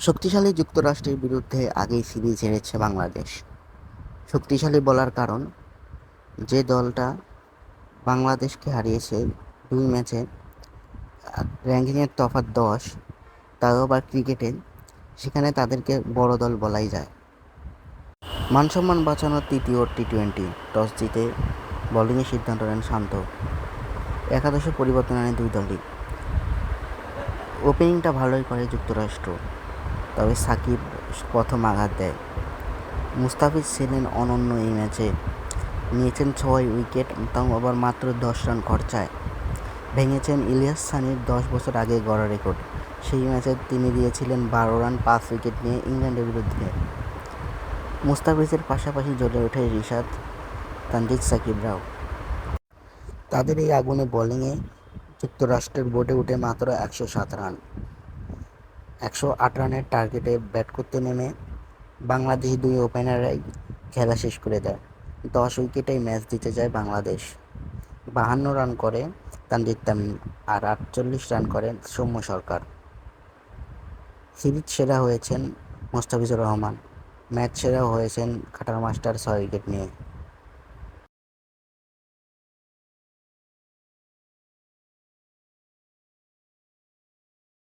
শক্তিশালী যুক্তরাষ্ট্রের বিরুদ্ধে আগেই সিরিজ হেরেছে বাংলাদেশ। শক্তিশালী বলার কারণ, যে দলটা বাংলাদেশকে হারিয়েছে দুই ম্যাচে র্যাঙ্কিংয়ের তফাৎ দশ, তাও আবার ক্রিকেটে, সেখানে তাদেরকে বড় দল বলাই যায়। মানসম্মান বাঁচানোর তৃতীয় টি টোয়েন্টি টস জিতে বোলিংয়ের সিদ্ধান্ত নেন শান্ত। একাদশে পরিবর্তন আনে দুই দলই। ওপেনিংটা ভালোই করে যুক্তরাষ্ট্র। তবে সাকিব প্রথম আঘাত দেয়। মুস্তাফিজ ছিলেন অনন্য এই ম্যাচে। নিয়েছেন ছয় উইকেট তাও আবার মাত্র দশ রান খরচায়। ভেঙেছেন ইলিয়াস সানির দশ বছর আগে গড়া রেকর্ড। সেই ম্যাচে তিনি দিয়েছিলেন বারো রান, পাঁচ উইকেট নিয়ে ইংল্যান্ডের বিরুদ্ধে। মুস্তাফিজের পাশাপাশি জ্বলে ওঠে রিশাদ তানজিদ সাকিবরাও তাদের এই আগুনে বোলিংয়ে যুক্তরাষ্ট্রের বোর্ডে উঠে মাত্র একশো সাত রান। একশো আট রানের টার্গেটে ব্যাট করতে নেমে বাংলাদেশ দুই ওপেনাররাই খেলা শেষ করে দেয়। দশ উইকেটেই ম্যাচ দিতে যায় বাংলাদেশ। বাহান্ন রান করে তানজিদ তামিম আর আটচল্লিশ রান করেন সৌম্য সরকার। সিরিজ সেরা হয়েছেন মোস্তাফিজুর রহমান। ম্যাচ সেরা হয়েছেন খাটার মাস্টার ছয় উইকেট নিয়ে।